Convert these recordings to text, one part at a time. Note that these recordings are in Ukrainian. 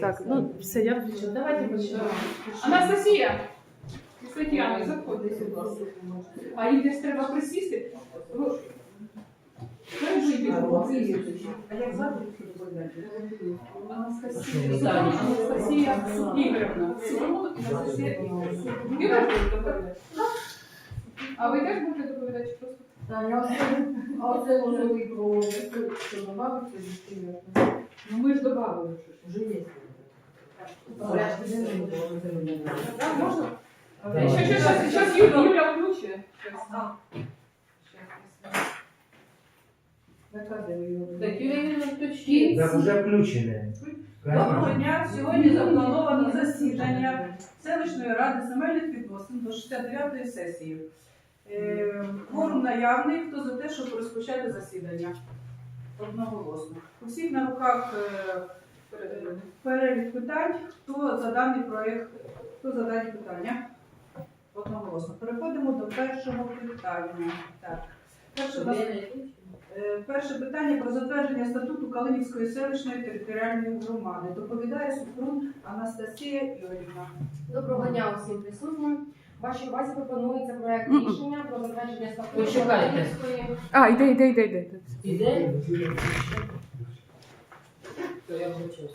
Так, ну все, я включу. Давайте почнемо. Анастасія! Тетяна, заходьте, будь ласка. А їм десь треба присісти? Ну, А як звати? Анастасія, Анастасія Ігорівна. Анастасія Ігорівна. А ви теж будете доповідати просто? Так, я оце- можливий про що ні? Ну ми ж додали. вже є. Так, можна? Ще, ще, ще, ще Юля. Щас. Так, Так уже включене. Доброго дня. Сьогодні заплановано засідання селищної ради земельних відносин до 69-ї сесії. Е, Кворум наявний. Хто за те, щоб розпочати засідання? Одноголосно. У всіх на руках е, перелік питань. Хто за даний проєкт, хто за дані питання? Одноголосно. Переходимо до першого питання. Так. Перше, Е, Перше питання про затвердження статуту Калинівської селищної територіальної громади. Доповідає Супрун Анастасія Юрівна. Доброго дня усім присутнім. Вашій увазі пропонується проект Мгм. рішення про затвердження статуту Почекайте. Калинівської. А, йде, йде, йде, йде. Іде? То я вибачаюсь.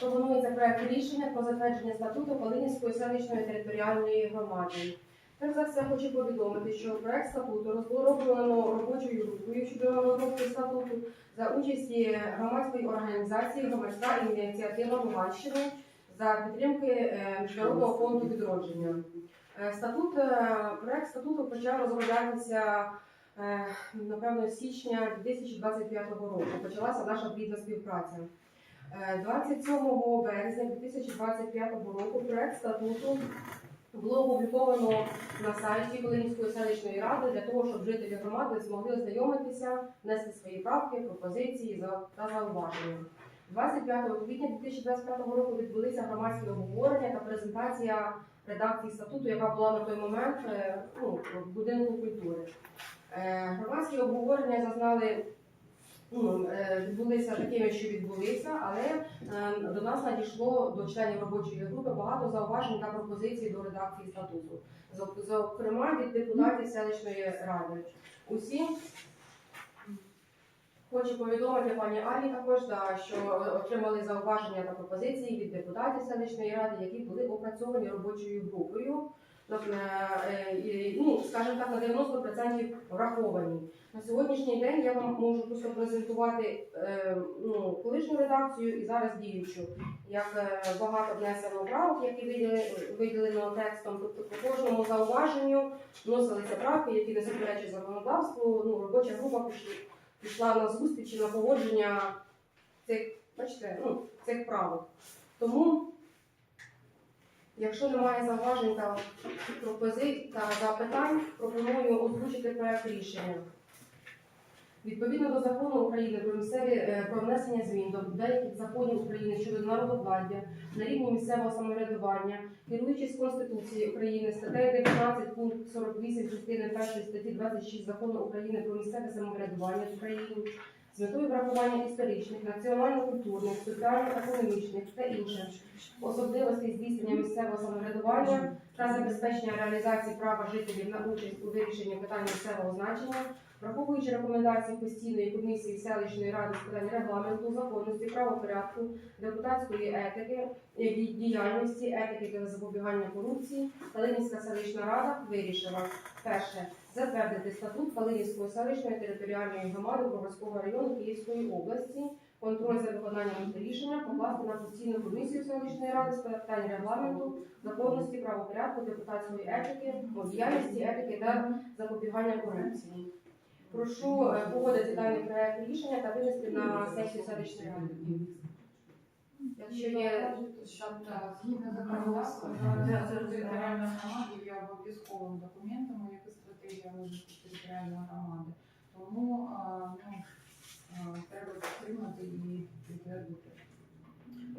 Пропонується проект рішення про затвердження статуту Калинівської селищної територіальної громади. Перш за все хочу повідомити, що проект статуту розроблено робочою групою щодо розробки статуту за участі громадської організації громадська ініціатива Луганщини за підтримки е, Міжнародного фонду відродження. Е, Статут, е, проект статуту почав розроблятися е, напевно січня 2025 року. Почалася наша плідна співпраця. Е, 27 березня 2025 року проект статуту було опубліковано на сайті Волинської селищної ради для того, щоб жителі громади змогли ознайомитися, внести свої правки, пропозиції та зауваження. 25 квітня 2025 року відбулися громадські обговорення та презентація редакції статуту, яка була на той момент е, ну, в будинку культури. Е, Громадські обговорення зазнали ну, е, відбулися такими, що відбулися, але до нас надійшло до членів робочої групи багато зауважень та пропозицій до редакції статуту. Зокрема, від депутатів селищної ради. Усі хочу повідомити пані Арі також, да, що отримали зауваження та пропозиції від депутатів селищної ради, які були опрацьовані робочою групою. Е, ну, скажімо так, на 90% враховані. На сьогоднішній день я вам можу просто презентувати е, ну, колишню редакцію і зараз діючу. Як е, багато внесено правок, які виділено, текстом, тобто по кожному зауваженню вносилися правки, які не суперечать законодавству. Ну, робоча група пішла на зустріч і на погодження цих, бачите, ну, цих правил. Тому, якщо немає зауважень та пропозицій та запитань, пропоную озвучити проект рішення. Відповідно до закону України про місцеві е, про внесення змін до деяких законів України щодо народовладдя на рівні місцевого самоврядування, керуючись Конституцією України, статтею 19 пункт 48 частини 1 статті 26 закону України про місцеве самоврядування в Україні з метою врахування історичних, національно-культурних, соціально-економічних та інших особливостей здійснення місцевого самоврядування та забезпечення реалізації права жителів на участь у вирішенні питань місцевого значення, враховуючи рекомендації постійної комісії селищної ради з питань регламенту, законності, правопорядку, депутатської етики, діяльності, етики та запобігання корупції, Калинівська селищна рада вирішила перше затвердити статут Калинівської селищної територіальної громади Броварського району Київської області. Контроль за виконанням рішення покласти на постійну комісію селищної ради з питань регламенту, законності, правопорядку, депутатської етики, діяльності, етики та запобігання корупції. Прошу е, погодити даний проект рішення та винести на сесію селищної ради. Якщо є Згідно законодавства, територіальна громада є обов'язковим документом, як і стратегія розвитку територіальної громади. Тому ну, треба підтримати і підтвердити.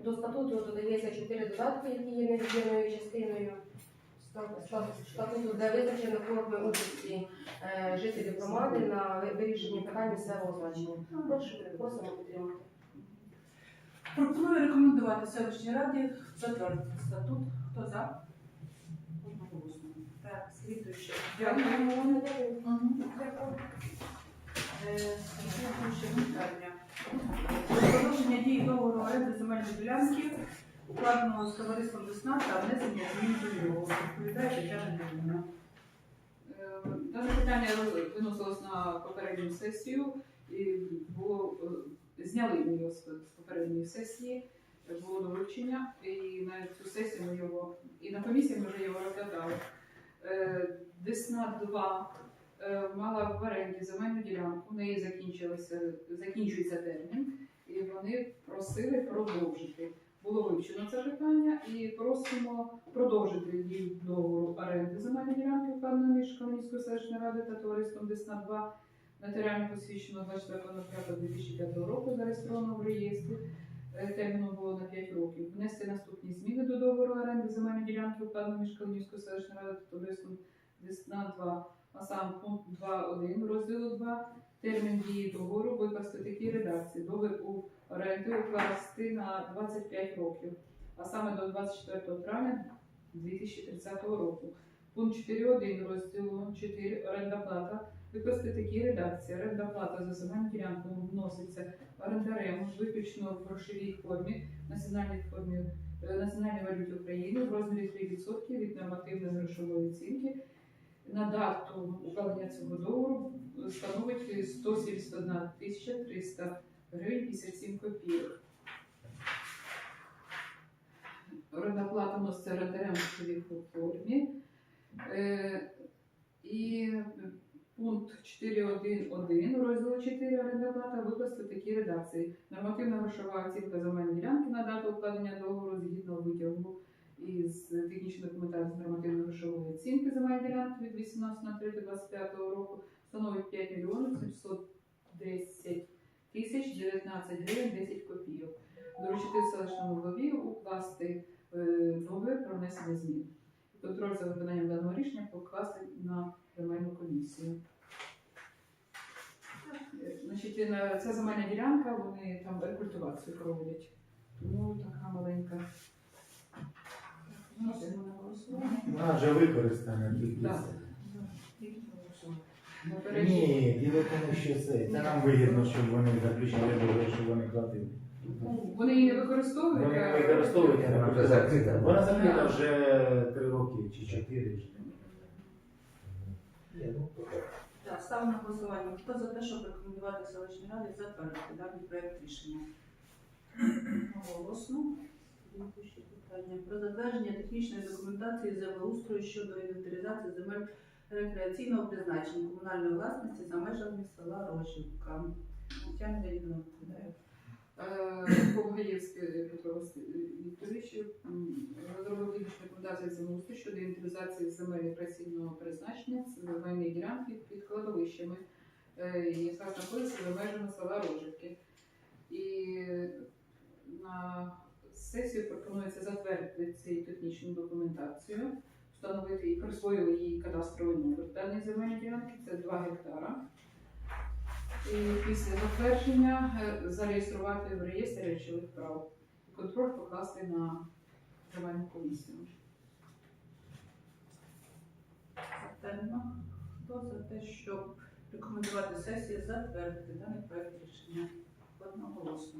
до статуту додається чотири додатки, які є невід'ємною частиною статуту, де визначено форми участі е, жителів громади на ви- вирішенні питань місцевого значення. Прошу, просимо підтримати. Пропоную рекомендувати селищній раді затвердити статут. Хто за? Так, слідуюче. Дякуємо. Е, Слідуюче питання. Продовження дії договору оренди земельної ділянки, укладеного з товариством Весна та внесення змін до нього. Відповідає Тетяна Леонідовна. Е, Дане питання виносилось на попередню сесію і було е, зняли його з попередньої сесії, було доручення, і на цю сесію ми його і на комісії ми вже його розглядали. Е, Десна 2 е, мала в оренді земельну ділянку, у неї закінчується термін, і вони просили продовжити. Було вивчено це питання і просимо продовжити дію договору оренди земельної ділянки, укладеної між Кам'янською селищною радою та товариством Десна 2 нотаріально посвідчено 24.05.2005 року, зареєстровано в реєстрі. Е, Терміном було на 5 років. Внести наступні зміни до договору оренди земельної ділянки, укладеної між Кам'янською селищною радою та товариством Десна 2, а сам пункт 2.1 розділу 2. Термін дії договору викласти в такій редакції. Договір оренди укласти на 25 років, а саме до 24 травня 2030 року. Пункт 4.1 розділу 4 оренда плата викласти в такій редакції. Оренда плата за земельну ділянку вноситься орендарем виключно в грошовій формі національній формі е, національної валюти України в розмірі 3% від нормативної грошової оцінки. На дату укладення цього договору становить 171 тисяча 300 гривень 57 копійок. Плата вноситься орендарем в грошовій формі. Е, І пункт 4.1.1 розділу 4 оренда плата викласти в такій редакції. Нормативна грошова оцінка земельної ділянки на дату укладення договору згідно витягу із технічної документації з нормативної грошової оцінки земельної ділянки від 18 на 3 25 року становить 5 мільйонів 710 тисяч 19 гривень 10 копійок. Доручити селищному голові укласти е, договір про внесення змін. Контроль за виконанням даного рішення покласти на земельну комісію. Е, Значить, і ця земельна ділянка, вони там рекультивацію проводять. Тому така маленька. Вона вже використана тільки. Так. це. Попередньо. Ні, діло в тому, що це. Це нам вигідно, щоб вони заключили договір, щоб вони платили. Вони її не використовують. Вони а- не використовують, а Вона не вже закрита. Вона закрита вже три роки чи чотири. Ні, ну, поки. Так, ставимо на голосування. Хто за те, щоб рекомендувати селищній раді затвердити даний проект рішення? Голосно. Слідуюче питання. Про затвердження технічної документації землеустрою щодо інвентаризації земель рекреаційного призначення комунальної власності за межами села Рожівка. Тетяна Леонідовна відповідає. Повгаєвський Петро Вікторович розробив технічну рекомендацію землеустрою щодо інвентаризації земель рекреаційного призначення земельної ділянки під кладовищами, е, яка знаходиться за межами села Рожівки. І на сесію пропонується затвердити цю технічну документацію, встановити і присвоїли їй кадастровий номер даної земельної ділянки, це 2 гектара. І після затвердження е, зареєструвати в реєстрі речових прав. Контроль покласти на земельну комісію. Тема. Хто за те, щоб рекомендувати сесії затвердити даний проект рішення одноголосно?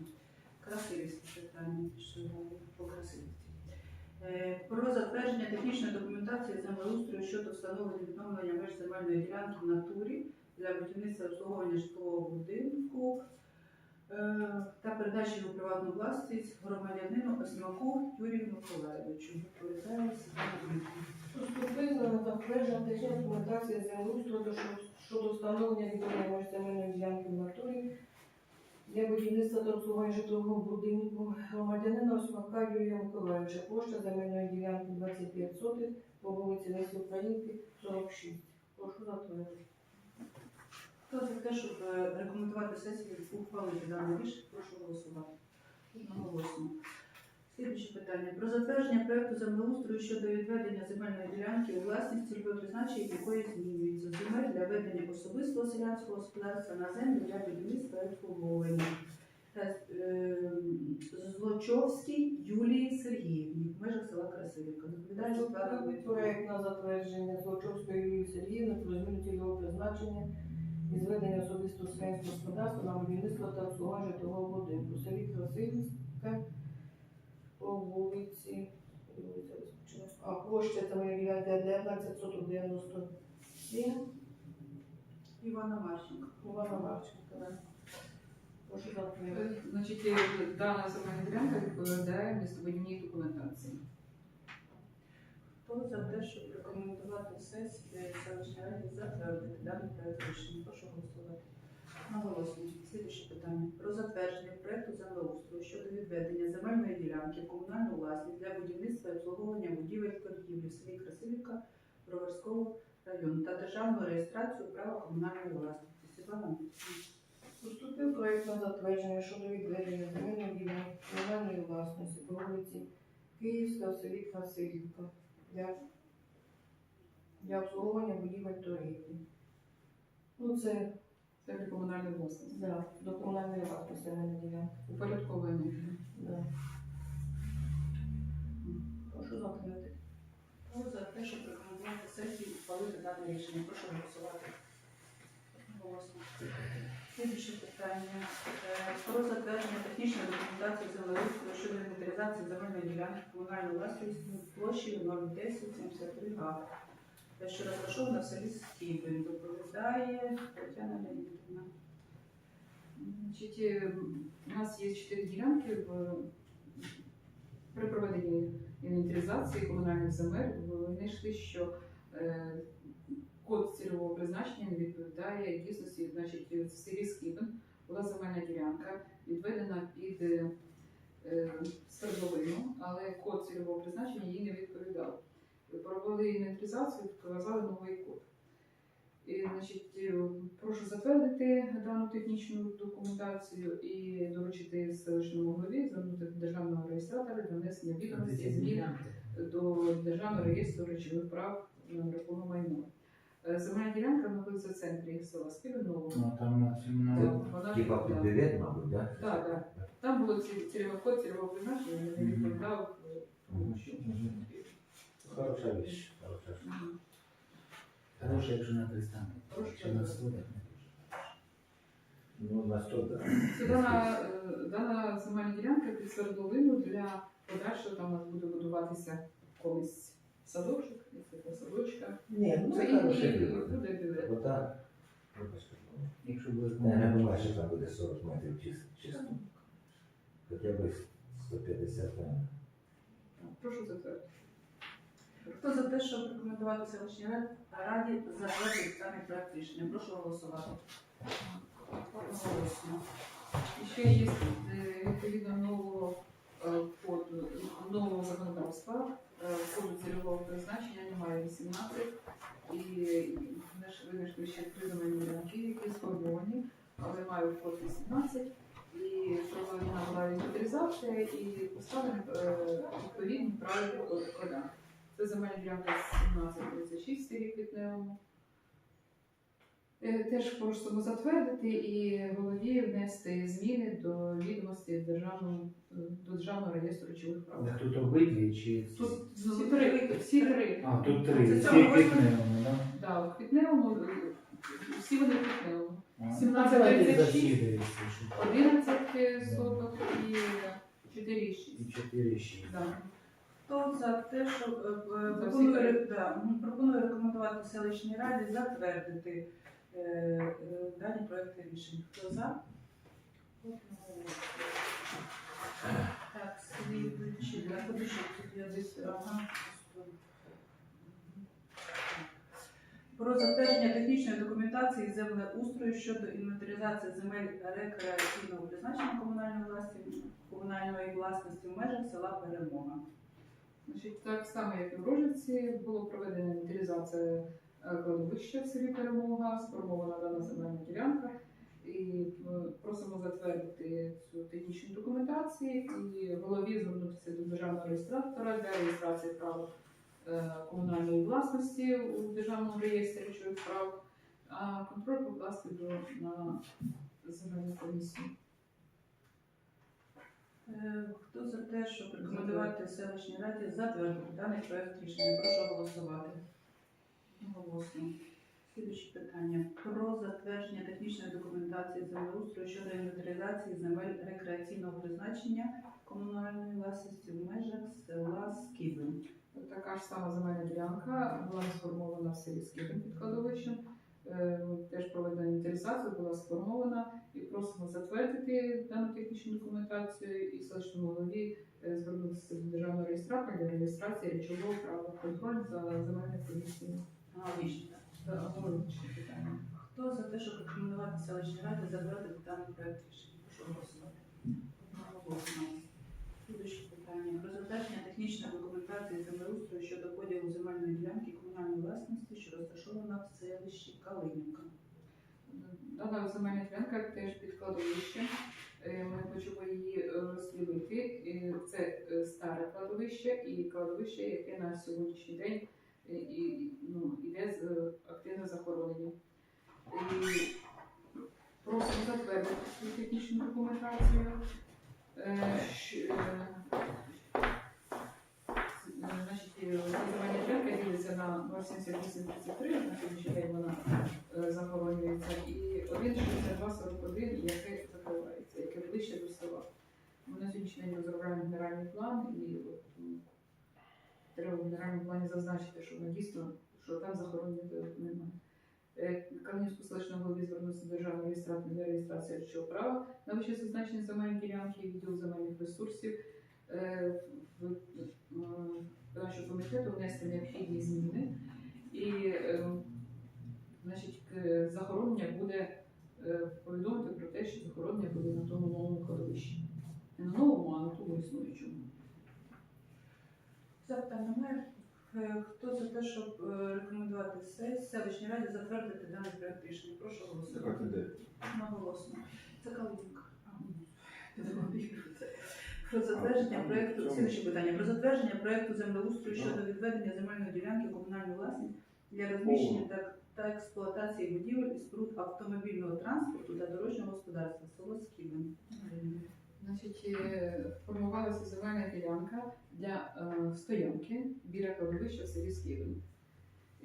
Красивість питання далі по красивості. Е, Про затвердження технічної документації землеустрою щодо встановлення відновлення меж земельної ділянки в натурі для будівництва обслуговування житлового будинку е, та передачі у приватну власність громадянину Осьмаку Юрію. Відповідає Поступила затвердження технічна документація землеустрою щодо- встановлення відповідної земельної ділянки в натурі для будівництва та обслуговування житлового будинку громадянина Осьмака Юрія Миколаївича. Площа земельної ділянки 25 сотих по вулиці Лесі Українки, 46. Прошу затвердити. Хто за те, щоб е, рекомендувати сесію ухвалити дане рішення, прошу голосувати. Одноголосно. Слідуюче питання. Про затвердження проекту землеустрою щодо відведення земельної ділянки у власність цільове призначення якої змінюється земель для ведення особистого селянського господарства на землю для будівництва і обслуговування. Е, Злочовській Юлії Сергіївні в межах села Красилівка. Доповідає Світлана проект на затвердження Злочовської Юлії Сергіївни про зміну цільового призначення і зведення особистого селянського господарства на будівництво та обслуговування житлового будинку. Селі Красилівська по вулиці, а площа там є 19 соток 97 Івана Марченко. Івана Марченка. да. Прошу. Е, Значить, е, дана земельна ділянка відповідає містобудівній документації. Хто за те, щоб рекомендувати сесії селищної ради затвердити даний проект рішення? Прошу голосувати. Наголосно. Слідуюче питання. Про затвердження проекту землеустрою щодо відведення земельної ділянки в комунальну для будівництва і обслуговування будівель торгівлі в селі Красилівка Броварського району та державну реєстрацію права комунальної власності. Світлана. Поступив проект на затвердження щодо відведення земельної ділянки комунальної власності по вулиці Київська в селі Красилівка для, для обслуговування будівель торгівлі. Ну, це Це для комунальної власності. да, до комунальної власності земельна ділянка. Упорядковуємо. Да. Прошу затвердити. Хто за те, щоб рекомендувати сесії ухвалити дане рішення? Прошу голосувати. Голосно. Слідуюче питання. Е, Про затвердження технічної документації землеустрою щодо інвентаризації земельної ділянки комунальної власності площею 01073 га, що розташована в селі Стіпень. Доповідає Тетяна Леонідівна. Значить, е, у нас є чотири ділянки в при проведенні інвентаризації комунальних земель винайшли, що е, код цільового призначення не відповідає дійсності. Значить, в селі Скібен була земельна ділянка, відведена під е, свердловину, але код цільового призначення їй не відповідав. Провели інвентаризацію, вказали новий код. І, значить, е, прошу затвердити дану технічну документацію і доручити селищному голові звернути до державного реєстратора для внесення відомості змін до державного реєстру речових прав на нерухоме майно. Е, Земельна ділянка знаходиться в центрі села Співнового. Ну, там Вона Типа під білет, мабуть, да? Так, так. Там було ці- цільовий код цільового призначення, не відповідав. е, тому що- Мгм. Хороша вещь, хороша. штука. Хороша, якщо на 300 метрів. Якщо на 100, так не дуже. Ну, на 100, да. Це дана, е, дана земельна ділянка під свердловину для подальшого там у нас буде будуватися колись садочок, якщо садочка. Ні, ну Це це і буде білет. Вода. Якщо буде Я не думаю, що там буде 40 метрів чисто. чисто. Хоча б 150 там. Прошу затвердити. Хто за те, щоб рекомендувати селищній раді затвердити даний проект рішення? Прошу голосувати. Голосно. І ще є е, відповідно нового е, коду, нового законодавства, е, коду цільового призначення немає 18, і винайшли ще три земельні які сформовані, але мають код 18, і проведена була інвентаризація і поставлені е, відповідні правильні кода. Це земельна ділянка 1736 в селі Квітневому. Е, Теж просимо затвердити і голові внести зміни до відомості державного до державного реєстру речових прав. Да тут обидві чи Тут Всі всі три, всі три. А, тут три. цього Всі можна? пікнемо, да? Да, у Квітневому, всі вони в Квітневому. А, 17, давайте 36. засідаємо, щоб 11 соток і 4,6. І 4 6. Да. Хто за те, що е, пропоную, да, пропоную рекомендувати селищній раді затвердити е, е, дані проекти рішень. Хто за? Так, слідуючи, я подивлюся, тут я десь ага. Про затвердження технічної документації землеустрою щодо інвентаризації земель рекреаційного призначення комунальної власності, комунальної власності в межах села Перемога. Значить, так само, як і в Рожиці, було проведена інвентаризація е, кладовища в селі Перемога, сформована дана земельна ділянка. І е, просимо затвердити цю технічну документацію і голові звернутися до державного реєстратора для реєстрації права е, комунальної власності у державному реєстрі речових прав, а контроль покласти до на земельну комісію. Е, Хто за те, щоб рекомендувати селищній раді затвердити даний проект рішення? Прошу голосувати. Голосно. Слідуюче питання про затвердження технічної документації землеустрою щодо інвентаризації земель рекреаційного призначення комунальної власності в межах села Скібин. Така ж сама земельна ділянка була сформована в селі Скибин під кладовищем. Е, Теж проведена інвентаризація, була сформована і просимо затвердити дану технічну документацію і селищному голові е, звернутися до державного реєстратора для реєстрації речового права контроль за земельною комісією. Аналогічно. Це аналогічне питання. Хто за те, щоб рекомендувати селищній раді затвердити даний проект рішення? Прошу голосувати. Голосно. Питання. Про технічної документації землеустрою щодо поділу земельної ділянки комунальної власності, що розташована в селищі Калинівка. Дана земельна ділянка теж під кладовищем. Е, Ми хочемо її е, розділити. Це е, старе кладовище і кладовище, яке на сьогоднішній день і, ну, іде з активне захоронення. Просимо затвердити технічну документацію. Е, е, е, ділиться на 07833, на сьогоднішній день вона захоронюється, і 1,6241, яке закривається, яке ближче до села. Ми на сьогоднішній день генеральний план, і треба в генеральному плані зазначити, що дійсно, що там захоронення немає. Е, Кам'янську селищного голові звернувся до державного реєстратора для реєстрації речового права на вище зазначені земельні ділянки, відділ земельних ресурсів. Нашого комітету внести необхідні зміни. І значить, захоронення буде повідомити про те, що захоронення буде на тому новому кладовищі. Не на новому, а на тому існуючому. Запитань немає. Е, Хто за те, щоб е, рекомендувати се- селищній раді затвердити даний проект рішення? Прошу голосувати. Наголосно. Це Калинівка. Про затвердження проекту слідуюче питання. Про затвердження проекту землеустрою щодо відведення земельної ділянки комунальної власності для розміщення та, та експлуатації будівель і споруд автомобільного транспорту та дорожнього господарства село Скібин. Значить, е, формувалася земельна ділянка для е, стоянки біля кладовища в селі.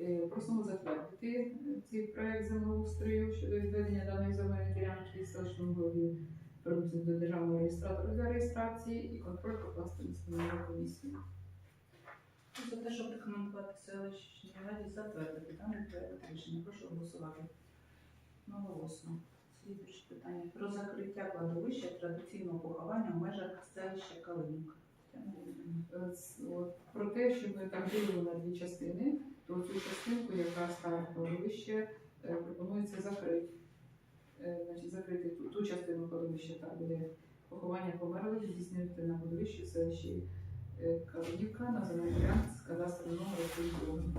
Е, Просимо затвердити е, цей проект землеустрою щодо відведення даної земельної ділянки селищному голові звернутися до державного реєстратора для реєстрації і контроль покласти на спільну комісію. За те, щоб рекомендувати селищній раді затвердити даний проект рішення? Прошу голосувати. Наголосно. Слідуюче питання. Про закриття кладовища традиційного поховання в межах селища Калинівка. Е, Про те, що ми там ділили на дві частини, то цю частинку, яка старе кладовище, е, пропонується закрити. Е, Значить, закрити ту, ту частину кладовища, та буде поховання померлих, здійснювати на кладовищі в селищі Калинівка на земельній з кадастровим номером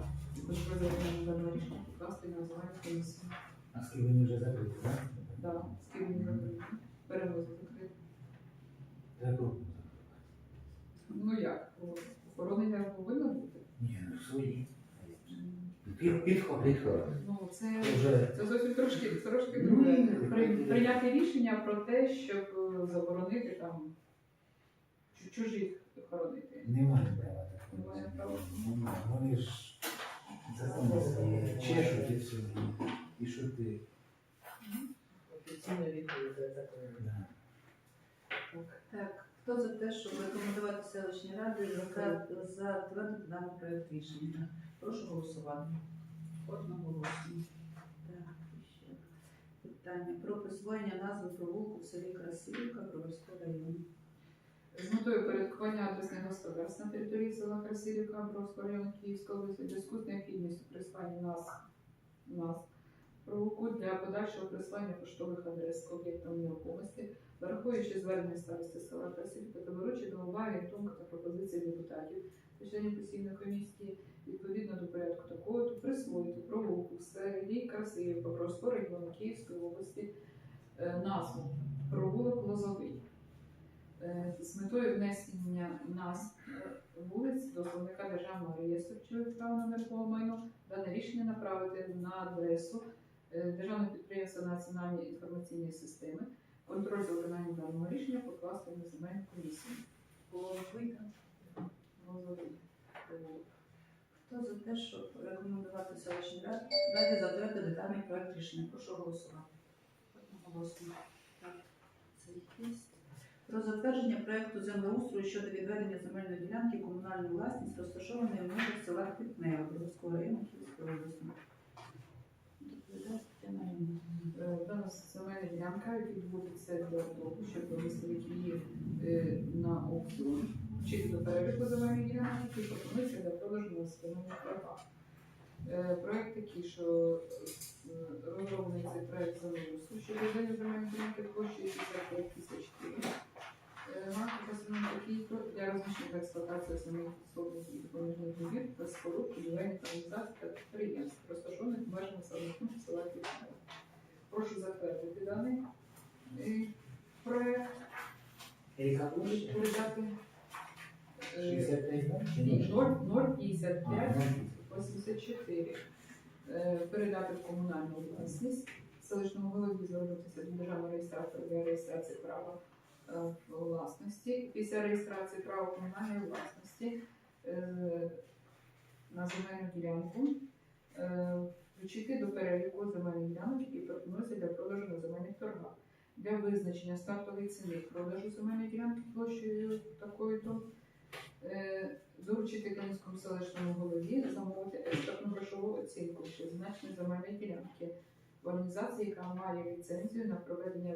Хоч про даного рішення покласти на загальну комісію. А з Києві вже закриті, так? Да, з ким закрити. Перевозити закрити. Закрутно. Ну як? Охоронення повинно бути. Ні, ну свої. Під, підход. Підходить. Ну, це Це вже Це зовсім трошки, трошки друге. При, прийняти рішення про те, щоб е, заборонити там чу- чужих хоронити. немає права такого. Немає права. Немає. Вони ж закони свої чешуть і все. І що ти? Да. Так, хто за те, щоб рекомендувати селищній раді за- затвердити даний проект рішення? Прошу голосувати. Одноголосно. Так, ще питання про присвоєння назви провулку в селі Красилівка Броварського району. З метою порядкування адресних господарств на території села Красилівка Бровського району Київської області в зв'язку з необхідністю присвоєння нас, нас провулку для подальшого присвоєння поштових адрес об'єктам нерухомості, враховуючи звернення старости села Красилівка та беручи до уваги думку та пропозиції депутатів та членів постійної комісії відповідно до порядку такого, то присвоїти провулку в селі Красилівка Бровського району Київської області е, назву провулок Лозовий. Е, з метою внесення нас е, вулиць до словника державного реєстру речових прав на нерухоме майно дане рішення направити на адресу державного підприємства Національні інформаційні системи, Контроль за виконанням даного рішення покласти на земельну комісію. Хто за те, щоб рекомендувати селищній раді раді затвердити даний проект рішення? Прошу голосувати. Про затвердження проекту землеустрою щодо відведення земельної ділянки комунальної власність, розташованої в межах села Квітнева Білоцького району Київської області. Доповідає Тетяна Іванівна. Е, Дана земельна ділянка відводиться для того, щоб виставити її е, на аукціон, чи до переліку земельних ділянок, які пропонуються для продажу на земельних правах. Проєкт такий, що е, розроблений цей проєкт землеустрою щодо відведення земельної ділянки площею 65 тисяч гривень. Марко Васильович для розміщення та експлуатації основних особливих і допоміжних будівель та споруд будівельних організацій та підприємств, розташованих в межах населених пунктів села Квітнева. Прошу затвердити даний е, проект Яка передати е, 65, да? Чи ні, ні? 0,55 84. Е, Передати в комунальну власність селищному голові звернутися до державного реєстратора для реєстрації права е, власності. Після реєстрації права комунальної власності е, на земельну ділянку е, включити до переліку земельних ділянок, які пропонуються для продажу на земельних торгах. Для визначення стартової ціни продажу земельної ділянки площею такою-то е, доручити Кам'янському селищному голові замовити експертну грошову оцінку ще зазначеної земельної ділянки в організації, яка має ліцензію на проведення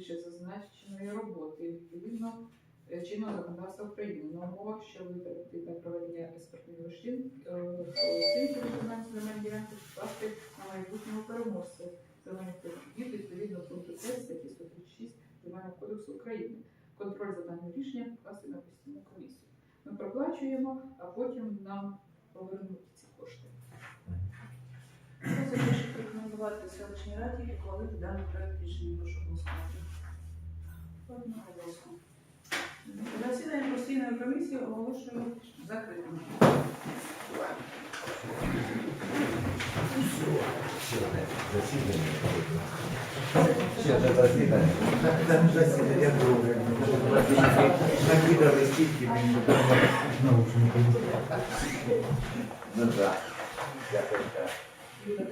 вищезазначеної роботи відповідно е, чинного законодавства України на умовах, що витрати для проведення експертної грошин е, оцінки виконання земельної ділянки скласти на майбутнього переможця земельних торгів відповідно пункту 3 статті 136 Земельного кодексу України. Контроль за даним рішенням покласти на постійну комісію. Ми проплачуємо, а потім нам повернуть ці кошти. Щоб рекомендувати селищній раді ухвалити даний проект рішення? Прошу голосувати. Одноголосно. Засідання постійної комісії оголошую закритим. Ще засідання. Там засідання друге. Накидали стільки, мені Ну так. Дякую.